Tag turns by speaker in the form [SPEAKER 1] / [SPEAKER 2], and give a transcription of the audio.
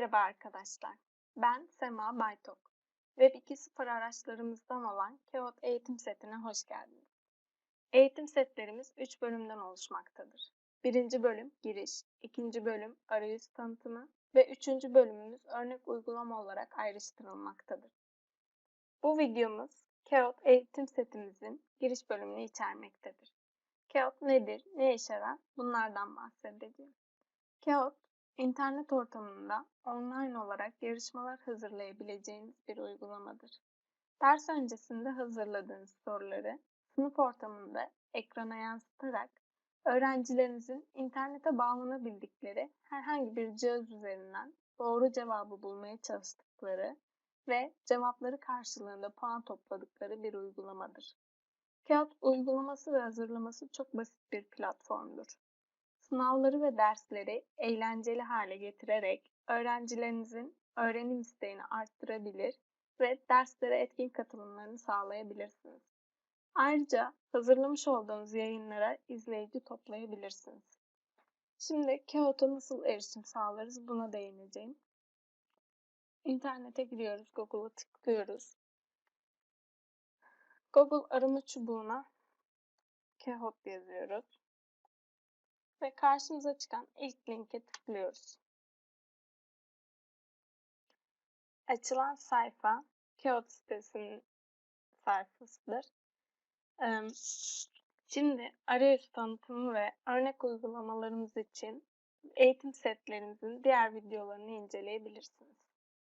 [SPEAKER 1] Merhaba arkadaşlar. Ben Sema Baytok. Web 2.0 araçlarımızdan olan Kağıt eğitim setine hoş geldiniz. Eğitim setlerimiz 3 bölümden oluşmaktadır. Birinci bölüm giriş, ikinci bölüm arayüz tanıtımı ve üçüncü bölümümüz örnek uygulama olarak ayrıştırılmaktadır. Bu videomuz Kağıt eğitim setimizin giriş bölümünü içermektedir. Kağıt nedir, ne işe yarar bunlardan bahsedeceğim. Kağıt İnternet ortamında online olarak yarışmalar hazırlayabileceğiniz bir uygulamadır. Ders öncesinde hazırladığınız soruları sınıf ortamında ekrana yansıtarak öğrencilerinizin internete bağlanabildikleri herhangi bir cihaz üzerinden doğru cevabı bulmaya çalıştıkları ve cevapları karşılığında puan topladıkları bir uygulamadır. Kağıt uygulaması ve hazırlaması çok basit bir platformdur. Sınavları ve dersleri eğlenceli hale getirerek öğrencilerinizin öğrenim isteğini arttırabilir ve derslere etkin katılımlarını sağlayabilirsiniz. Ayrıca hazırlamış olduğunuz yayınlara izleyici toplayabilirsiniz. Şimdi Kağıt'a nasıl erişim sağlarız buna değineceğim. İnternete giriyoruz, Google'a tıklıyoruz. Google arama çubuğuna Kağıt yazıyoruz ve karşımıza çıkan ilk linke tıklıyoruz. Açılan sayfa Kağıt sitesinin sayfasıdır. Şimdi arayüz tanıtımı ve örnek uygulamalarımız için eğitim setlerimizin diğer videolarını inceleyebilirsiniz.